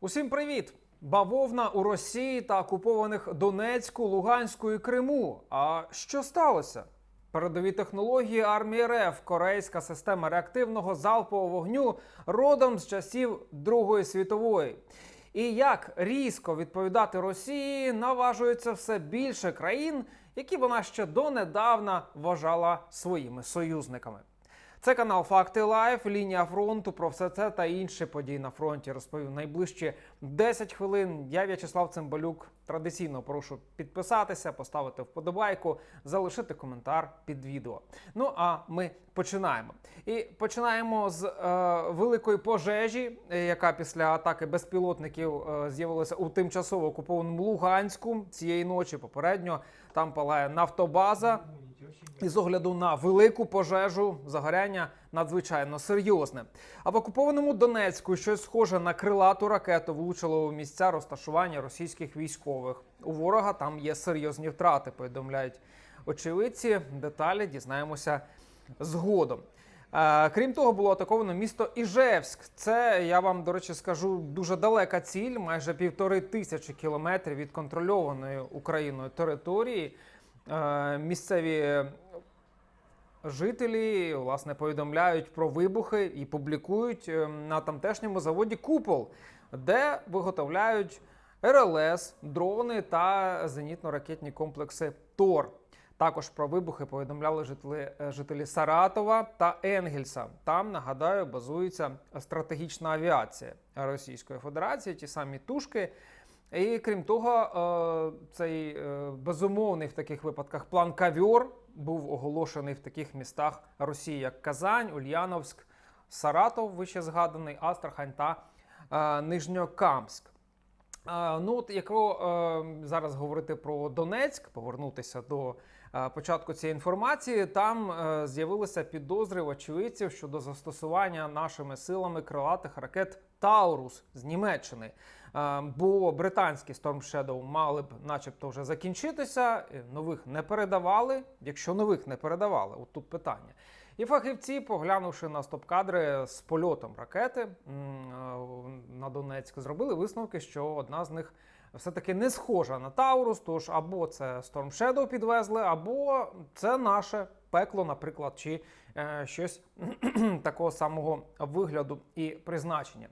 Усім привіт! Бавовна у Росії та окупованих Донецьку, Луганську і Криму. А що сталося? Передові технології армії РФ, корейська система реактивного залпового вогню родом з часів Другої світової. І як різко відповідати Росії наважується все більше країн, які вона ще донедавна вважала своїми союзниками. Це канал Факти Лайф, лінія фронту. Про все це та інші події на фронті розповів найближчі 10 хвилин. Я В'ячеслав Цимбалюк. Традиційно прошу підписатися, поставити вподобайку, залишити коментар під відео. Ну а ми починаємо. І починаємо з е, великої пожежі, е, яка після атаки безпілотників е, з'явилася у тимчасово окупованому Луганську цієї ночі. Попередньо там палає нафтобаза. І з огляду на велику пожежу загоряння надзвичайно серйозне. А в окупованому Донецьку щось схоже на крилату ракету влучило у місця розташування російських військових. У ворога там є серйозні втрати. Повідомляють очевидці. Деталі дізнаємося згодом. Е, Крім того, було атаковано місто Іжевськ. Це я вам до речі скажу дуже далека ціль, майже півтори тисячі кілометрів від контрольованої Україною території. Е, Місцеві жителі власне повідомляють про вибухи і публікують е, на тамтешньому заводі Купол, де виготовляють РЛС, дрони та зенітно-ракетні комплекси ТОР. Також про вибухи повідомляли жителі, е, жителі Саратова та Енгельса. Там нагадаю базується стратегічна авіація Російської Федерації, ті самі тушки. І крім того, е, цей е, безумовний в таких випадках план Кавьор був оголошений в таких містах Росії, як Казань, Ульяновськ, Саратов, вище згаданий, Астрахань та е, Нижньокамськ. Ну, от якщо зараз говорити про Донецьк, повернутися до початку цієї інформації, там з'явилися підозри очевидців щодо застосування нашими силами крилатих ракет Таурус з Німеччини. Е, Бо британські Storm Shadow мали б, начебто, вже закінчитися. е, Нових не передавали. Якщо нових не передавали, от тут питання. І фахівці, поглянувши на стоп-кадри з польотом ракети е, на Донецьк, зробили висновки, що одна з них все-таки не схожа на Таурус. Тож або це Storm Shadow підвезли, або це наше пекло, наприклад, чи щось такого самого вигляду і призначення.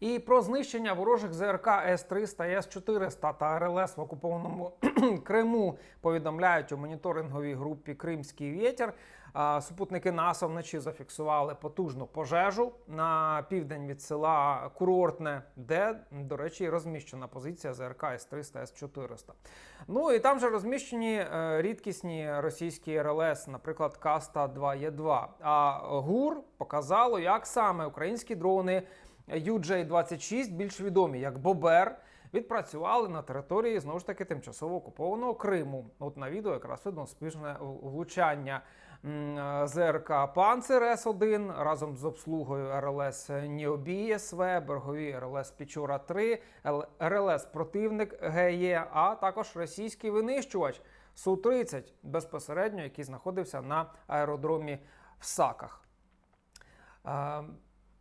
І про знищення ворожих ЗРК С-300 і С-400 та РЛС в окупованому Криму повідомляють у моніторинговій групі Кримський вітер. Супутники НАСА вночі зафіксували потужну пожежу на південь від села Курортне, де, до речі, розміщена позиція ЗРК С-300 С-400. Ну і там же розміщені е, рідкісні російські РЛС, наприклад, Каста 2Е2. А ГУР показало, як саме українські дрони. UJ-26, більш відомі як Бобер, відпрацювали на території знову ж таки тимчасово окупованого Криму. От на відео якраз видно успішне влучання е, ЗРК Панцер С1 разом з обслугою РЛС Ніобі СВ, берегові РЛС Пічора 3, РЛС Противник ГЕ, а також російський винищувач Су-30 безпосередньо, який знаходився на аеродромі в Саках.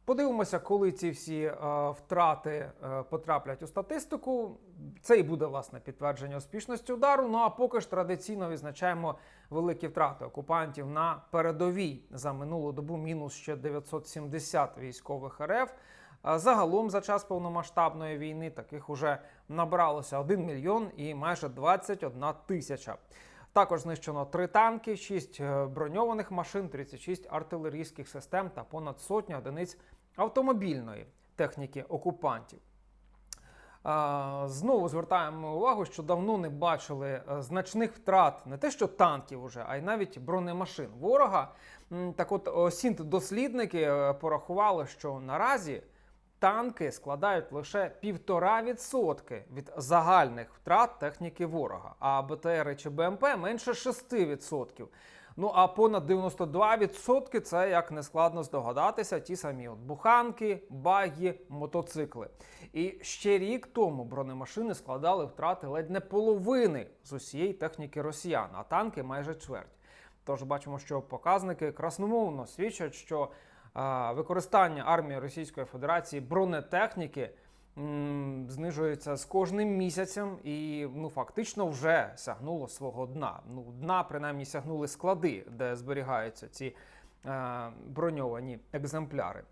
Е, Подивимося, коли ці всі е, втрати е, потраплять у статистику. Це і буде власне підтвердження успішності удару. Ну а поки ж традиційно відзначаємо великі втрати окупантів на передовій за минулу добу мінус ще 970 військових РФ. Загалом за час повномасштабної війни таких уже набралося 1 мільйон і майже 21 тисяча. Також знищено 3 танки, 6 броньованих машин, 36 артилерійських систем та понад сотня одиниць автомобільної техніки окупантів. Знову звертаємо увагу, що давно не бачили е, значних втрат не те, що танків уже, а й навіть бронемашин ворога. Так от сінт-дослідники е, порахували, що наразі танки складають лише 1,5% від загальних втрат техніки ворога, а БТР чи БМП менше 6%. Ну а понад 92% це, як не складно здогадатися, ті самі от буханки, багі, мотоцикли. І ще рік тому бронемашини складали втрати ледь не половини з усієї техніки росіян, а танки майже чверть. Тож бачимо, що показники красномовно свідчать, що е, використання армії Російської Федерації бронетехніки знижується з кожним місяцем і ну фактично вже сягнуло свого дна. Ну, дна принаймні сягнули склади, де зберігаються ці е, броньовані екземпляри.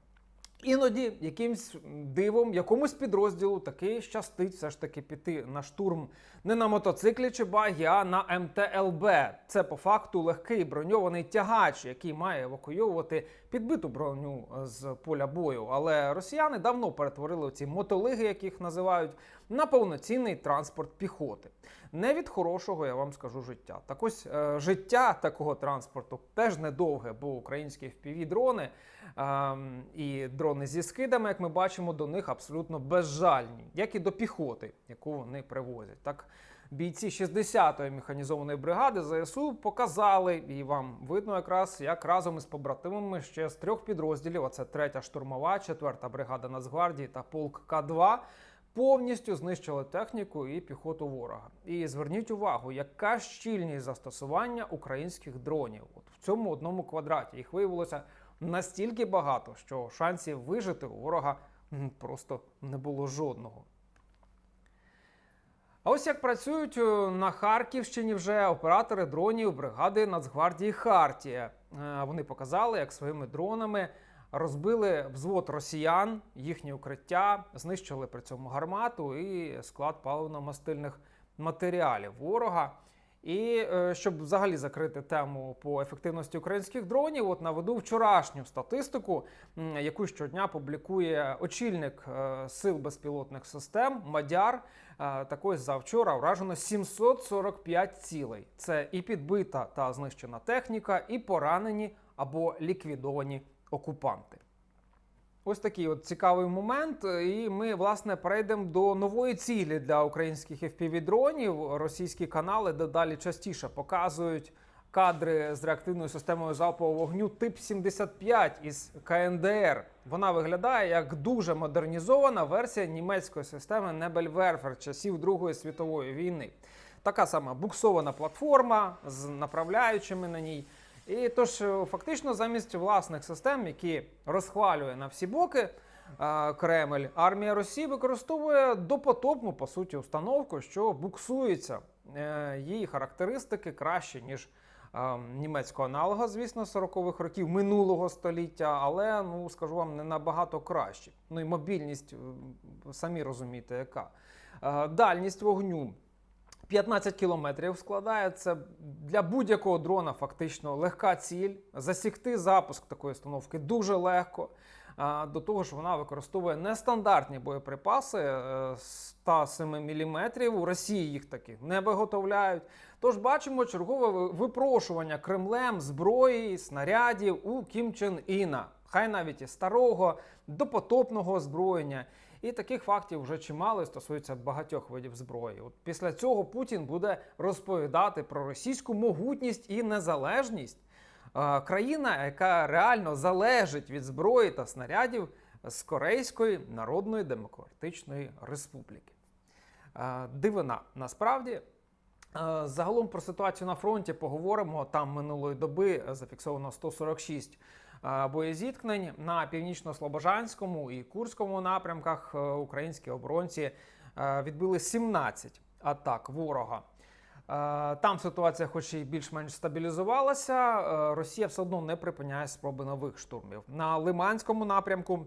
Іноді якимсь дивом, якомусь підрозділу таки щастить все ж таки піти на штурм не на мотоциклі чи багі, а на МТЛБ. Це по факту легкий броньований тягач, який має евакуйовувати підбиту броню з поля бою. Але росіяни давно перетворили ці мотолиги, яких називають, на повноцінний транспорт піхоти. Не від хорошого, я вам скажу, життя. Так ось е, життя такого транспорту теж недовге, бо українські FPV-дрони ем, і дрони зі скидами, як ми бачимо, до них абсолютно безжальні, як і до піхоти, яку вони привозять. Так, бійці 60-ї механізованої бригади ЗСУ показали, і вам видно якраз, як разом із побратимами ще з трьох підрозділів, а це 3-я штурмова, 4-та бригада Нацгвардії та полк К-2, повністю знищили техніку і піхоту ворога. І зверніть увагу, яка щільність застосування українських дронів. От в цьому одному квадраті їх виявилося настільки багато, що шансів вижити у ворога просто не було жодного. А ось як працюють е, на Харківщині вже оператори дронів бригади Нацгвардії Хартія. Е, Вони показали, як своїми дронами розбили взвод росіян, їхні укриття, знищили при цьому гармату і склад паливно-мастильних матеріалів ворога. І е, щоб взагалі закрити тему по ефективності українських дронів, от наведу вчорашню статистику, яку щодня публікує очільник е, сил безпілотних систем Мадяр. Е, Так ось завчора вражено 745 цілей. Це і підбита та знищена техніка, і поранені або ліквідовані окупанти. Ось такий от цікавий момент. І ми, власне, перейдемо до нової цілі для українських FPV-дронів. Російські канали дедалі частіше показують кадри з реактивною системою залпового вогню тип 75 із КНДР. Вона виглядає як дуже модернізована версія німецької системи Nebelwerfer часів Другої світової війни. Така сама буксована платформа з направляючими на ній. І тож, е, фактично, замість власних систем, які розхвалює на всі боки е, Кремль, армія Росії використовує допотопну, по суті, установку, що буксується. Е, Її характеристики краще, ніж е, німецького аналога, звісно, 40-х років минулого століття, але ну скажу вам, не набагато краще. Ну і мобільність, самі розумієте, яка. Дальність вогню 15 кілометрів складає це для будь-якого дрона фактично легка ціль. Засікти запуск такої установки дуже легко. До того ж, вона використовує нестандартні боєприпаси е, 107 мм. У Росії їх таких не виготовляють. Тож бачимо чергове випрошування Кремлем зброї, снарядів у Кім Чен Іна. Хай навіть і старого, допотопного озброєння. І таких фактів вже чимало стосується багатьох видів зброї. От після цього Путін буде розповідати про російську могутність і незалежність. Е, Країна, яка реально залежить від зброї та снарядів з Корейської Народної Демократичної Республіки. Е, Дивина насправді. Е, Загалом про ситуацію на фронті поговоримо. Там минулої доби зафіксовано 146 е, боєзіткнень на північно-слобожанському і Курському напрямках. е, Українські оборонці е, відбили 17 атак ворога. Е, Там ситуація, хоч і більш-менш стабілізувалася, е, Росія все одно не припиняє спроби нових штурмів. На Лиманському напрямку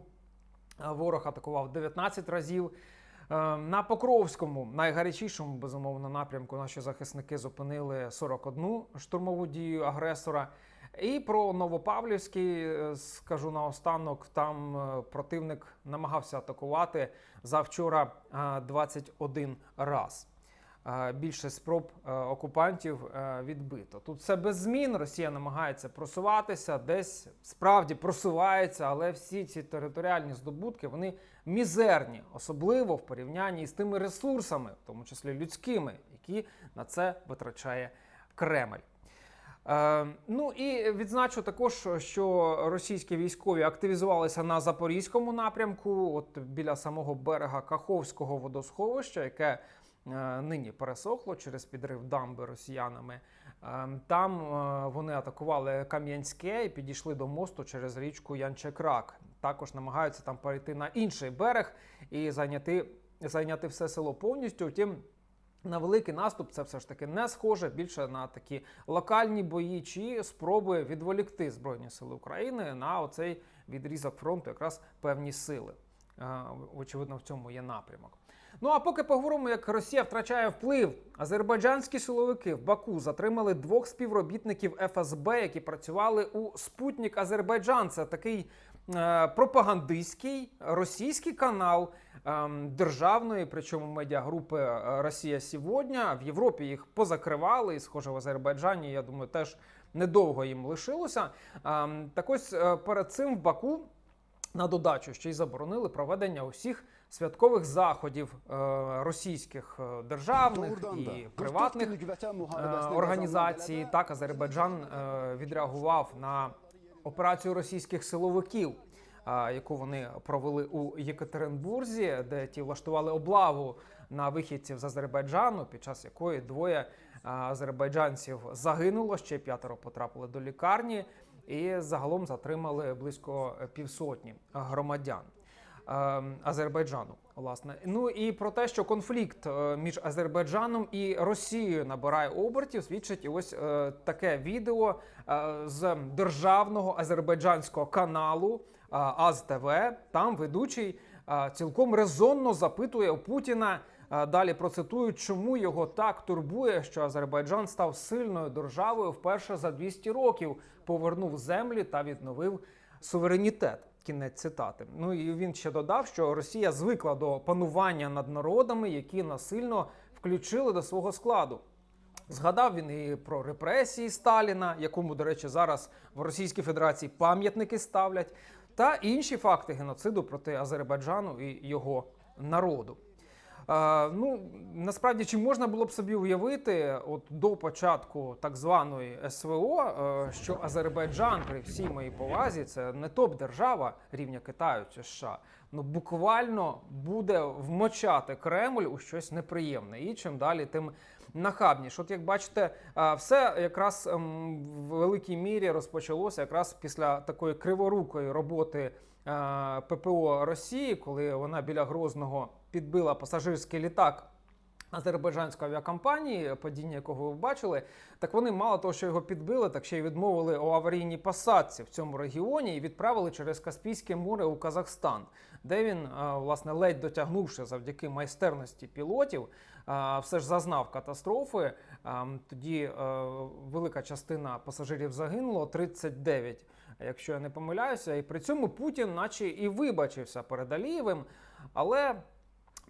е, ворог атакував 19 разів. Е, На Покровському, найгарячішому безумовно напрямку, наші захисники зупинили 41 штурмову дію агресора. І про Новопавлівський е, скажу наостанок. Там е, противник намагався атакувати завчора е, 21 раз. Е, Більше спроб окупантів відбито. Тут все без змін. Росія намагається просуватися, десь справді просувається, але всі ці територіальні здобутки вони мізерні, особливо в порівнянні з тими ресурсами, в тому числі людськими, які на це витрачає Кремль. Е, ну і відзначу також, що російські військові активізувалися на запорізькому напрямку, от біля самого берега Каховського водосховища, яке е, нині пересохло через підрив дамби росіянами. Е, Там вони атакували Кам'янське і підійшли до мосту через річку Янчекрак. Також намагаються там перейти на інший берег. і зайняти, зайняти все село повністю. Втім, на великий наступ це все ж таки не схоже більше на такі локальні бої чи спроби відволікти Збройні Сили України на оцей відрізок фронту, якраз певні сили. Е, Очевидно, в цьому є напрямок. Ну а поки поговоримо, як Росія втрачає вплив, азербайджанські силовики в Баку затримали двох співробітників ФСБ, які працювали у Спутник Азербайджан. Це такий пропагандистський російський канал ем, державної, причому медіагрупи е, Росія сьогодні. В Європі їх позакривали, і схоже в Азербайджані. Я думаю, теж недовго їм лишилося. Ем, так ось е, перед цим в Баку на додачу ще й заборонили проведення усіх святкових заходів е, російських е, державних і приватних е, müharibəsinin організацій. Так, Азербайджан е, відреагував на операцію російських силовиків, яку вони провели у Єкатеринбурзі, де ті влаштували облаву на вихідців з Азербайджану, під час якої двоє азербайджанців загинуло, ще п'ятеро потрапили до лікарні, і загалом затримали близько півсотні громадян. Е, Азербайджану, власне. Ну і про те, що конфлікт е, між Азербайджаном і Росією набирає обертів, свідчить і ось е, таке відео е, з державного азербайджанського каналу АЗ-ТВ. Там ведучий цілком резонно запитує у Путіна. Далі процитую, чому його так турбує, що Азербайджан став сильною державою вперше за 200 років, повернув землі та відновив суверенітет. Кінець цитати. Ну і він ще додав, що Росія звикла до панування над народами, які насильно включили до свого складу. Згадав він і про репресії Сталіна, якому, до речі, зараз в Російській Федерації пам'ятники ставлять, та інші факти геноциду проти Азербайджану і його народу. Ну насправді чи можна було б собі уявити, от до початку так званої СВО, е, що Азербайджан при всій моїй повазі це не топ-держава рівня Китаю чи США, ну буквально буде вмочати Кремль у щось неприємне, і чим далі, тим нахабніше. От як бачите, е, все якраз ем, в великій мірі розпочалося якраз після такої криворукої роботи ППО Росії, коли вона біля Грозного підбила пасажирський літак. Азербайджанської авіакомпанії, падіння якого ви бачили, так вони мало того, що його підбили, так ще й відмовили у аварійній посадці в цьому регіоні і відправили через Каспійське море у Казахстан, де він, е, власне, ледь дотягнувши завдяки майстерності пілотів, е, все ж зазнав катастрофи. Е, Тоді е, велика частина пасажирів загинуло, 39, якщо я не помиляюся. І при цьому Путін, наче і вибачився перед Алієвим, але.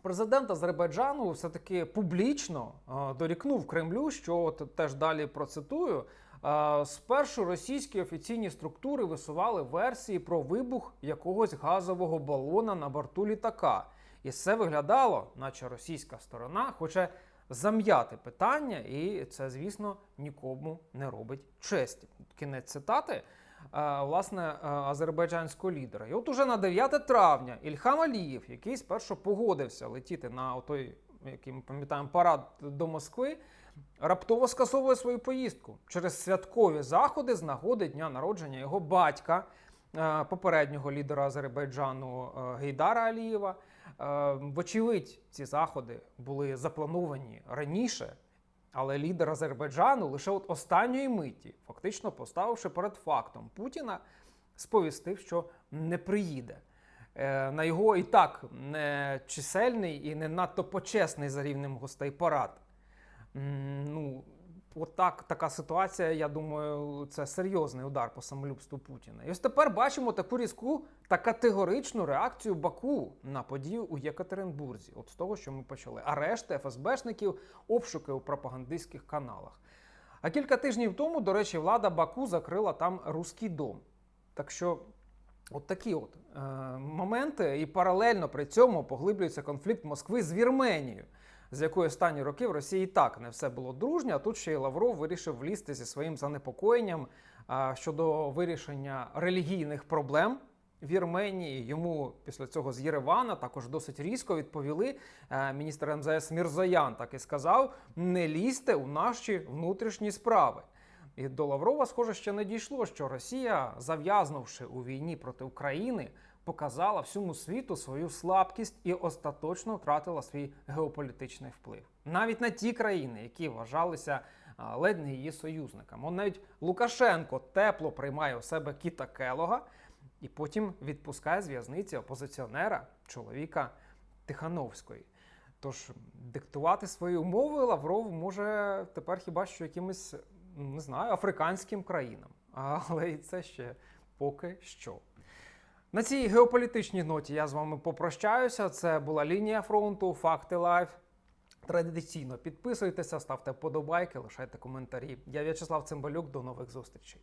Президент Азербайджану все-таки публічно е, дорікнув Кремлю, що от теж далі процитую. е, Спершу російські офіційні структури висували версії про вибух якогось газового балона на борту літака. І все виглядало, наче російська сторона хоче зам'яти питання, і це, звісно, нікому не робить честі. Кінець цитати власне е, азербайджанського лідера. І от уже на 9 травня Ільхам Алієв, який спершу погодився летіти на той, який ми пам'ятаємо, парад до Москви, раптово скасовує свою поїздку через святкові заходи з нагоди дня народження його батька, е, попереднього лідера Азербайджану е, Гейдара Алієва. Е, Вочевидь, ці заходи були заплановані раніше. Але лідер Азербайджану лише от останньої миті, фактично поставивши перед фактом Путіна, сповістив, що не приїде. Е, На його і так не чисельний і не надто почесний за рівнем гостей парад. Ну, от так, така ситуація, я думаю, це серйозний удар по самолюбству Путіна. І ось тепер бачимо таку різку та категоричну реакцію Баку на подію у Єкатеринбурзі. От з того, що ми почали. Арешти ФСБшників, обшуки у пропагандистських каналах. А кілька тижнів тому, до речі, влада Баку закрила там руський дом. Так що От такі от е, моменти, і паралельно при цьому поглиблюється конфлікт Москви з Вірменією, з якою останні роки в Росії так не все було дружньо. А тут ще й Лавров вирішив влізти зі своїм занепокоєнням щодо вирішення релігійних проблем. Вірменії йому після цього з Єревана також досить різко відповіли. Е, Міністр МЗС Мірзоян так і сказав: не лізьте у наші внутрішні справи. І до Лаврова, схоже, ще не дійшло, що Росія, зав'язнувши у війні проти України, показала всьому світу свою слабкість і остаточно втратила свій геополітичний вплив. Навіть на ті країни, які вважалися ледь не її союзниками. Он навіть Лукашенко тепло приймає у себе Кіта Келога і потім відпускає з в'язниці опозиціонера, чоловіка Тихановської. Тож диктувати свої умови Лавров може тепер хіба що якимось, не знаю, африканським країнам. Але і це ще поки що. На цій геополітичній ноті я з вами попрощаюся. Це була лінія фронту, факти лайф. Традиційно підписуйтеся, ставте вподобайки, лишайте коментарі. Я В'ячеслав Цимбалюк. До нових зустрічей.